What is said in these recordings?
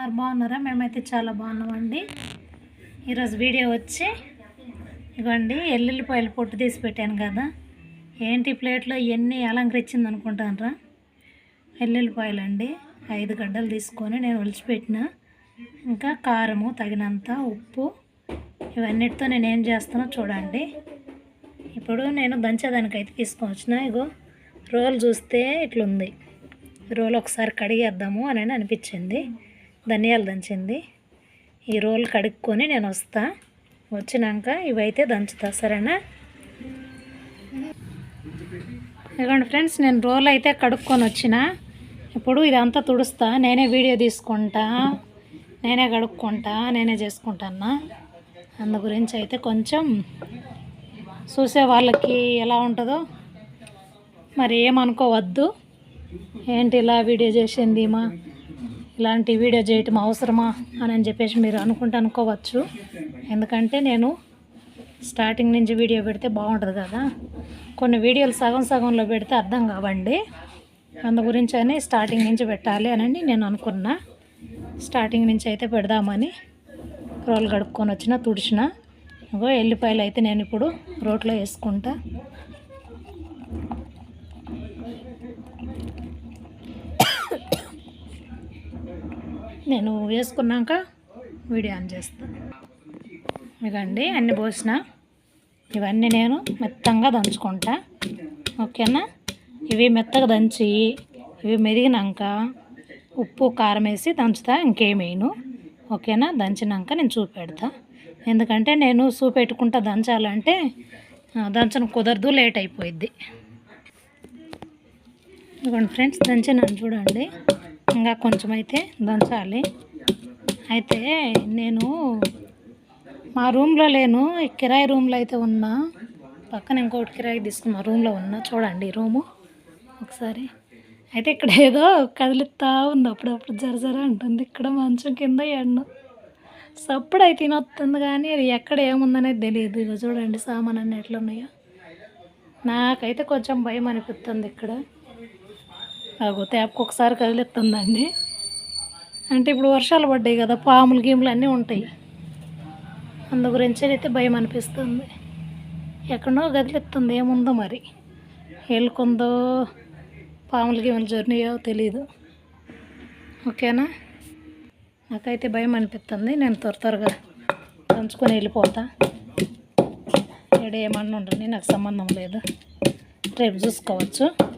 ఉన్నారు బాగున్నారా? మేమైతే చాలా బాగున్నామండి. ఈరోజు వీడియో వచ్చి ఇగోండి ఎల్లుల్లిపాయలు పొట్టు తీసి పెట్టాను కదా. ఏంటి ప్లేట్లో ఎన్ని అలంకరించింది అనుకుంటానరా? ఎల్లుల్లిపాయలు అండి ఐదు గడ్డలు తీసుకొని నేను ఒలిచిపెట్టిన. ఇంకా కారము తగినంత ఉప్పు ఇవన్నిటితో నేను ఏం చేస్తానో చూడండి. ఇప్పుడు నేను దంచేదానికైతే తీసుకొని వచ్చిన ఇగో రోల్ చూస్తే ఇట్లుంది. రోల్ ఒకసారి కడిగేద్దాము అని అనిపించింది. ధనియాలు దంచింది. ఈ రోల్ కడుక్కొని నేను వస్తా. వచ్చినాక ఇవైతే దంచుతా సరేనా? ఇదిగోండి ఫ్రెండ్స్ నేను రోల్ అయితే కడుక్కొని వచ్చిన. ఇప్పుడు ఇదంతా తుడుస్తా. నేనే వీడియో తీసుకుంటా. నేనే కడుక్కుంటా. నేనే చేసుకుంటానా అందు గురించి అయితే కొంచెం చూసే వాళ్ళకి ఎలా ఉంటుందో మరి ఏమనుకోవద్దు. ఏంటి ఇలా వీడియో చేసింది మా ఇలాంటి వీడియో చేయటం అవసరమా అని అని చెప్పేసి మీరు అనుకుంటే అనుకోవచ్చు. ఎందుకంటే నేను స్టార్టింగ్ నుంచి వీడియో పెడితే బాగుంటుంది కదా. కొన్ని వీడియోలు సగం సగంలో పెడితే అర్థం కావండి. అందు గురించి అని స్టార్టింగ్ నుంచి పెట్టాలి అని నేను అనుకున్నా. స్టార్టింగ్ నుంచి అయితే పెడదామని రోలు గడుపుకొని వచ్చిన తుడిచిన. ఇంకో ఎల్లిపాయలు అయితే నేను ఇప్పుడు రోట్లో వేసుకుంటా. నేను వేసుకున్నాక వీడియో ఆన్ చేస్తాను ఇదండి అన్ని పోసిన. ఇవన్నీ నేను మెత్తంగా దంచుకుంటా. ఓకేనా? ఇవి మెత్తగా దంచి ఇవి మెరిగినాక ఉప్పు కారం వేసి దంచుతా ఇంకేమేను ఓకేనా? దంచినాక నేను చూపెడతా. ఎందుకంటే నేను చూపెట్టుకుంటా దంచాలంటే దంచను కుదరదు లేట్ అయిపోయిద్ది. ఇవ్వండి ఫ్రెండ్స్ దంచినాను చూడండి. ఇంకా కొంచెం అయితే దంచాలి. అయితే నేను మా రూమ్లో లేను. ఈ కిరాయి రూమ్లో అయితే ఉన్నా. పక్కన ఇంకోటి కిరాయి తీసుకుని మా రూమ్లో ఉన్నా. చూడండి ఈ రూము. ఒకసారి. అయితే ఇక్కడ ఏదో కదిలిస్తా ఉంది. అప్పుడప్పుడు జర జర అంటుంది. ఇక్కడ మంచం కింద ఎండు సప్పుడు అయితే తినొస్తుంది కానీ అది ఎక్కడ ఏముందనేది తెలియదు. ఇక చూడండి సామాన్ అన్నీ ఎట్లున్నాయో. నాకైతే కొంచెం భయం అనిపిస్తుంది ఇక్కడ. అగో తేపకు ఒకసారి కదిలిస్తుందండి. అంటే ఇప్పుడు వర్షాలు పడ్డాయి కదా పాములు గీములు అన్నీ ఉంటాయి. అందు గురించి అయితే భయం అనిపిస్తుంది. ఎక్కడో గదిలిస్తుంది ఏముందో మరి. వెళ్ళుకుందో పాములు గీములు జర్నీయో తెలీదు. ఓకేనా? నాకైతే భయం అనిపిస్తుంది. నేను త్వర త్వరగా దంచుకొని వెళ్ళిపోతా. ఇక్కడ ఏమన్నా ఉండండి నాకు సంబంధం లేదు. రేపు చూసుకోవచ్చు.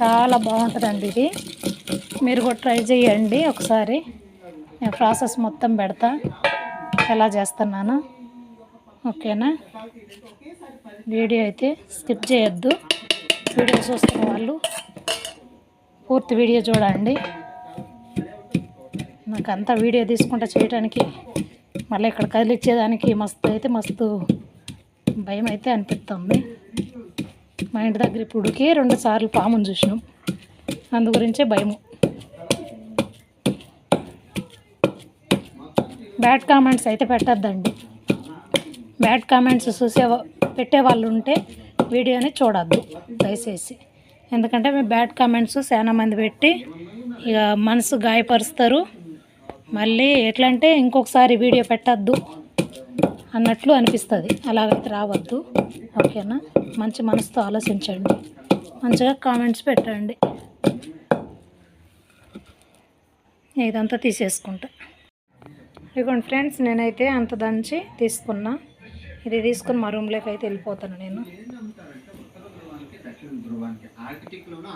చాలా బాగుంటుందండి ఇది. మీరు కూడా ట్రై చేయండి ఒకసారి. నేను ప్రాసెస్ మొత్తం పెడతా. ఎలా చేస్తున్నాను. ఓకేనా? వీడియో అయితే స్కిప్ చేయొద్దు. వీడియో చూస్తున్న వాళ్ళు పూర్తి వీడియో చూడండి. నాకు అంతా వీడియో తీసుకుంటా చేయడానికి మళ్ళీ ఇక్కడ కదిలిచ్చేదానికి మస్తు అయితే మస్తు భయం అయితే అనిపిస్తుంది మా ఇంటి దగ్గర ఇప్పుడుకి రెండు సార్లు పాముని చూసినాం. అందు గురించే భయము. బ్యాడ్ కామెంట్స్ అయితే పెట్టద్దండి. బ్యాడ్ కామెంట్స్ చూసే పెట్టే వాళ్ళు ఉంటే వీడియోని చూడద్దు దయచేసి. ఎందుకంటే మేము బ్యాడ్ కామెంట్స్ చాలా మంది పెట్టి ఇక మనసు గాయపరుస్తారు. మళ్ళీ ఎట్లా అంటే ఇంకొకసారి వీడియో పెట్టద్దు. అన్నట్లు అనిపిస్తుంది. అలాగైతే రావద్దు. ఓకేనా? మంచి మనసుతో ఆలోచించండి. మంచిగా కామెంట్స్ పెట్టండి. ఇదంతా తీసేసుకుంటా. ఇదిగోండి ఫ్రెండ్స్ నేనైతే అంత దంచి తీసుకున్నా. ఇది తీసుకుని మా రూమ్లోకి అయితే వెళ్ళిపోతాను నేను.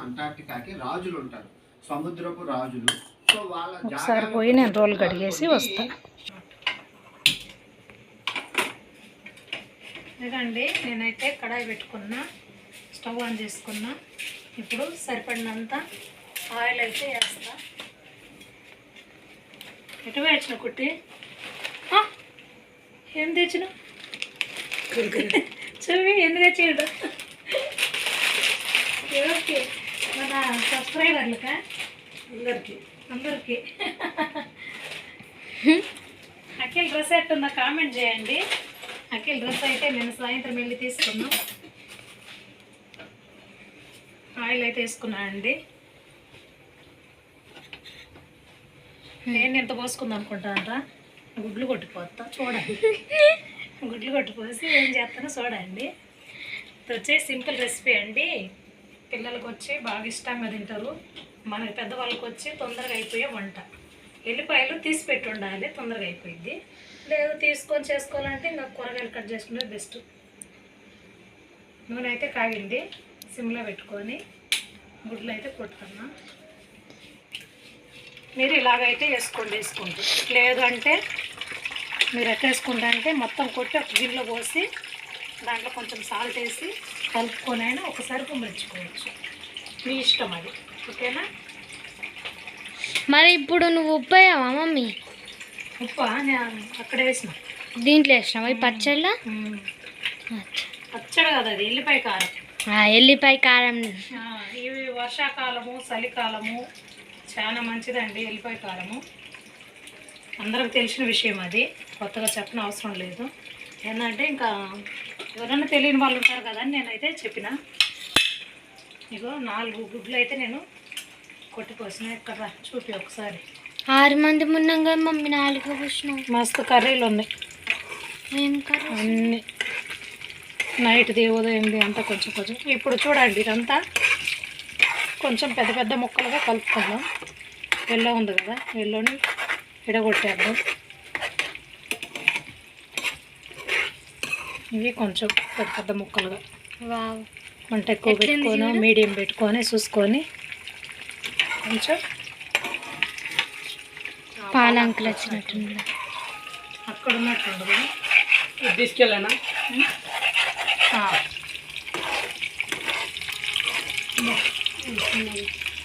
అంటార్టికాకి రాజులు ఉంటారు. సముద్రపు రాజులు. ఒకసారి పోయి నేను రోల్ కడిగేసి వస్తా. ఇదండి నేనైతే కడాయి పెట్టుకున్నా స్టవ్ ఆన్ చేసుకున్నా. ఇప్పుడు సరిపడినంత ఆయిల్ అయితే వేస్తా. ఎటు వేసిన కుట్టి? ఏం తెచ్చిన చూవి ఎందుకు తెచ్చాడు ఎవరికి? మన సబ్స్క్రైబర్లకా? అందరికి. అందరికి. అఖిల్ డ్రెస్ ఎట్టుందో కామెంట్ చేయండి. అఖిల్ డ్రెస్ అయితే నేను సాయంత్రం వెళ్ళి తీసుకున్నాం. ఆయిల్ అయితే వేసుకున్నా అండి. నేను ఎంత పోసుకుందాం అనుకుంటానరా గుడ్లు కొట్టిపోతా చూడండి గుడ్లు కొట్టిపోసి ఏం చేస్తానో చూడండి ఇది వచ్చేసి సింపుల్ రెసిపీ అండి. పిల్లలకు వచ్చి బాగా ఇష్టంగా తింటారు. మనకి పెద్దవాళ్ళకి వచ్చి తొందరగా అయిపోయే వంట. ఎల్లిపాయలు తీసి పెట్టి ఉండాలి తొందరగా అయిపోయింది లేదు తీసుకొని చేసుకోవాలంటే ఇంకా కూరగాయలు కట్ చేసుకుంటే బెస్ట్ నూనె అయితే కాగింది సిమ్లో పెట్టుకొని గుడ్లు అయితే కొట్టుకున్నా. మీరు ఇలాగైతే వేసుకోండి వేసుకుంటూ లేదు అంటే మీరు ఎట్లా వేసుకుంటా అంటే మొత్తం కొట్టి ఒక గిన్నెలో పోసి దాంట్లో కొంచెం సాల్ట్ వేసి కలుపుకొని అయినా ఒకసారి పుమ్మరించుకోవచ్చు మీ ఇష్టం అది. ఓకేనా? మరి ఇప్పుడు నువ్వు ఉప్పు మమ్మీ? ఉప్పు నేను అక్కడ వేసిన. దీంట్లో వేసినావా? ఈ పచ్చళ్ళ? పచ్చడి కదా అది ఎల్లిపాయ కారం. ఎల్లిపాయ కారం. ఇవి వర్షాకాలము చలికాలము చాలా మంచిదండి ఎల్లిపాయ కారము. అందరికి తెలిసిన విషయం అది. కొత్తగా చెప్పిన అవసరం లేదు. ఏంటంటే ఇంకా ఎవరైనా తెలియని వాళ్ళు ఉంటారు కదా అని నేనైతే చెప్పిన. ఇగో నాలుగు గుడ్లు అయితే నేను కొట్టిపోసిన ఇక్కడ చూపి ఒకసారి. ఆరు మంది మున్నంగా మమ్మీ నాలుగు కూర్చున్నావు మస్తు కర్రీలు ఉన్నాయి. ఏం కర్రీ? అన్ని. నైట్ది ఉదయంది అంతా కొంచెం కొంచెం. ఇప్పుడు చూడండి ఇదంతా. కొంచెం పెద్ద పెద్ద ముక్కలుగా కలుపుకుందాం ఎల్లో ఉంది కదా ఎల్లోని విడగొట్టేద్దాం. ఇవి కొంచెం పెద్ద పెద్ద ముక్కలుగా. వావ్. వంట ఎక్కువ పెట్టుకొని? మీడియం పెట్టుకొని చూసుకొని కొంచెం పాలంకులు వచ్చినట్టుంది అక్కడ ఉన్నట్టు ఉండదు తీసుకెళ్ళానా?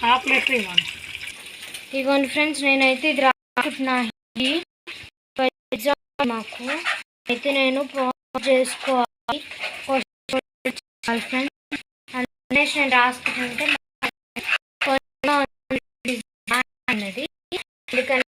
హాఫ్ లీటర్ ఇవ్వండి. ఇగోండి ఫ్రెండ్స్ నేనైతే ఇది వెజ్ మాకు. అయితే నేను చేసుకోవాలి. ఫ్రెండ్స్. అనేసి నేను రాసుకుంటుంటే అన్నది అందుకని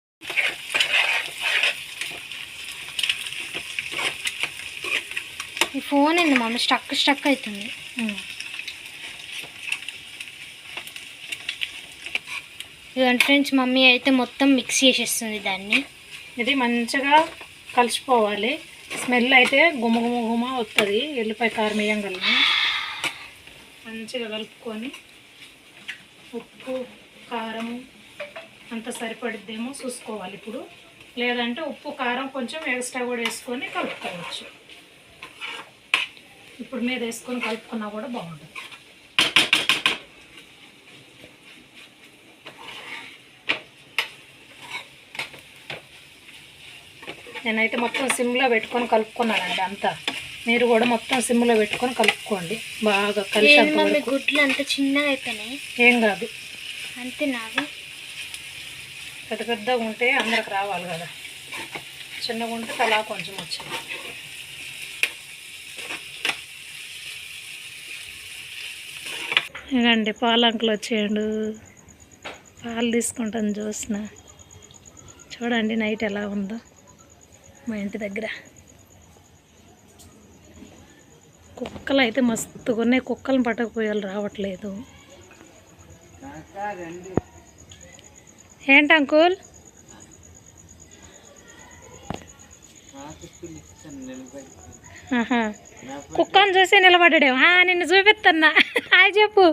ఈ ఫోన్ ఏంది మమ్మీ స్టక్ స్టక్ అవుతుంది ఇదంటే ఫ్రెండ్స్ మమ్మీ అయితే మొత్తం మిక్స్ చేసేస్తుంది దాన్ని. ఇది మంచిగా కలిసిపోవాలి. స్మెల్ అయితే గుమ గుమ గుమ వస్తుంది ఎల్లిపాయ కారం వేయంగలను మంచిగా కలుపుకొని ఉప్పు కారం అంత సరిపడిద్దేమో చూసుకోవాలి ఇప్పుడు. లేదంటే ఉప్పు కారం కొంచెం ఎక్స్ట్రా కూడా వేసుకొని కలుపుకోవచ్చు. ఇప్పుడు మీద వేసుకొని కలుపుకున్నా కూడా బాగుంటుంది. నేనైతే మొత్తం సిమ్లో పెట్టుకొని కలుపుకున్నానండి అంతా. మీరు కూడా మొత్తం సిమ్లో పెట్టుకొని కలుపుకోండి. బాగా మమ్మీ గుడ్లు అంత చిన్నగా అయిపోయినాయి? ఏం కాదు. అంతే నావి? పెద్ద పెద్దగా ఉంటే అందరికి రావాలి కదా. చిన్నగా ఉంటే తలా కొంచెం వచ్చింది. ఇదండి పాల అంకులు వచ్చేయండు. పాలు తీసుకుంటాను చూసిన చూడండి నైట్ ఎలా ఉందో మా ఇంటి దగ్గర. కుక్కలు అయితే మస్తుగా ఉన్నాయి. కుక్కలను పట్టకపోయాలు రావట్లేదు. ఏంటి అంకుల్? ఆహా. కుక్కను చూసి నిలబడ్డాడు. నిన్ను చూపిస్తున్నా హాయ్ చెప్పు.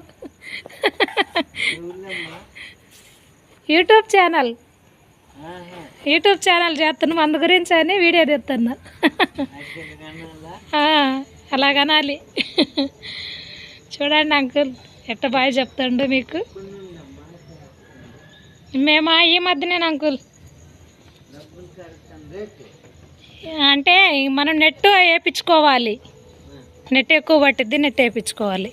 YouTube channel. యూట్యూబ్ ఛానల్ చేస్తున్నాం అందు గురించి అని వీడియో తెస్తున్నా. అలాగనాలి. చూడండి అంకుల్ ఎట్ట బాగా చెప్తాడు మీకు. మేమా ఈ మధ్యనే అంకుల్? అంటే మనం నెట్ వేయించుకోవాలి. నెట్ ఎక్కువ పట్టిద్ది నెట్ వేయించుకోవాలి.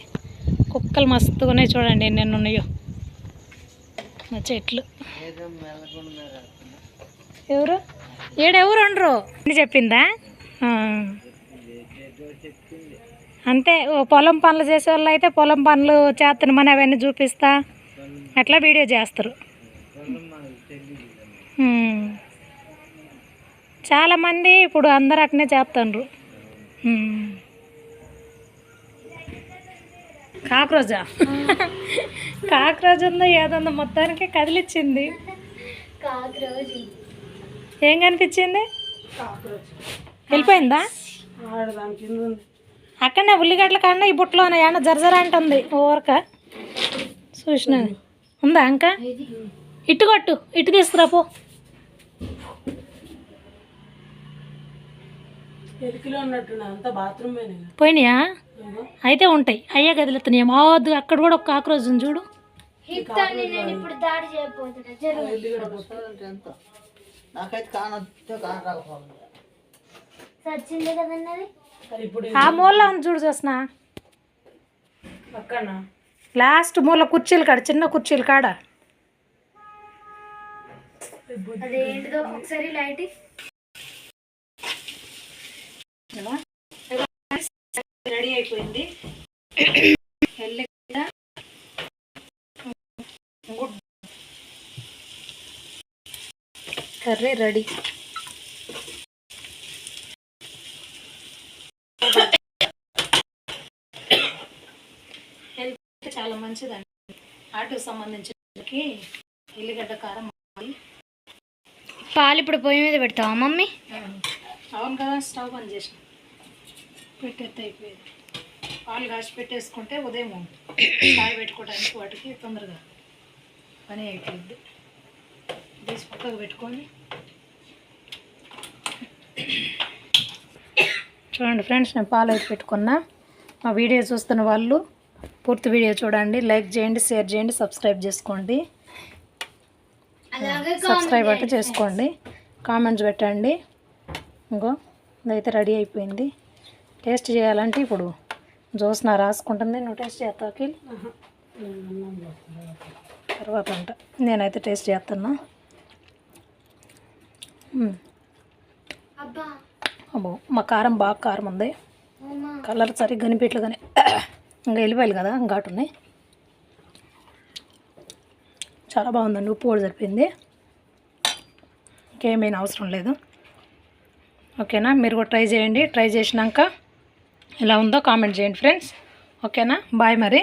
కుక్కలు మస్తుగానే చూడండి ఎన్ని ఉన్నాయో. మా చెట్లు. ఎవరు? ఏడెవరు ఉండరు? అని చెప్పిందా? అంతే ఓ పొలం పనులు చేసే వాళ్ళు అయితే పొలం పనులు చేస్తున్నామని అవన్నీ చూపిస్తా. అట్లా వీడియో చేస్తారు. చాలామంది ఇప్పుడు అందరు అట్నే చేస్తుండ్రు కాక్రోజా. కాక్రోజ్ ఉందో ఏదుందో మొత్తానికి కదిలిచ్చింది. కాకరోజు. ఏం కనిపించింది? వెళ్ళిపోయిందా? అక్కడనే ఉల్లిగడ్డల కన్నా ఈ బుట్టలోనే ఏమన్నా జరజర అంటుంది ఊరక. చూసిన. ఉందా ఇంకా ఇటు కొట్టు. ఇటు తీసుకురా పో. పోయినాయా? అయితే ఉంటాయి. అయ్యే గదిలుతున్నాయి మావద్దు. అక్కడ కూడా ఒక కాక్రోజ్ ఉంది చూడు. ఆ మూలలో ఉంది చూడు చూసిన లాస్ట్ మూల కుర్చీలు కాడ చిన్న కుర్చీలు కాడ. అదేంటిదో ఒకసారి లైట్ అయిపోయింది. Curry ready. హెల్త్ చాలా మంచిదండి. ఆటకు సంబంధించిన వాళ్ళకి ఎల్లిగడ్డ కారం పాలు ఇప్పుడు పొయ్యి మీద పెడతావా మమ్మీ? అవును కదా స్టవ్ ఆన్ చేసిన. పెట్టేస్తే అయిపోయేది. పాలు కాసి పెట్టేసుకుంటే ఉదయం చాయ్ పెట్టుకోవడానికి వాటికి తొందరగా పని అయిపోయింది. తీసి పక్కకు పెట్టుకొని చూడండి ఫ్రెండ్స్ నేను పాలు అయితే పెట్టుకున్నా. మా వీడియో చూస్తున్న వాళ్ళు పూర్తి వీడియో చూడండి లైక్ చేయండి షేర్ చేయండి సబ్స్క్రైబ్ చేసుకోండి. అలాగే సబ్స్క్రైబ్ అయితే చేసుకోండి. కామెంట్స్ పెట్టండి. ఇంకో ఇదైతే రెడీ అయిపోయింది. టేస్ట్ చేయాలంటే ఇప్పుడు జ్యూస్న రాసుకుంటుంది నువ్వు టేస్ట్ చేస్తావు అఖిల్? తర్వాత అంట. నేనైతే టేస్ట్ చేస్తున్నా. అబ్బా. అబ్బో మా కారం బాగా కారం ఉంది. కలర్ సరిగ్గా కనిపించట్లేగానే ఇంకా వెళ్ళిపోయాలి కదా ఘాటు ఉన్నాయి. చాలా బాగుందండి ఉప్పు కూడా సరిపోయింది. ఇంకేమైనా అవసరం లేదు. ఓకేనా? మీరు కూడా ట్రై చేయండి. ట్రై చేసినాక ఎలా ఉందో కామెంట్ చేయండి ఫ్రెండ్స్. ఓకేనా? బాయ్ మరి.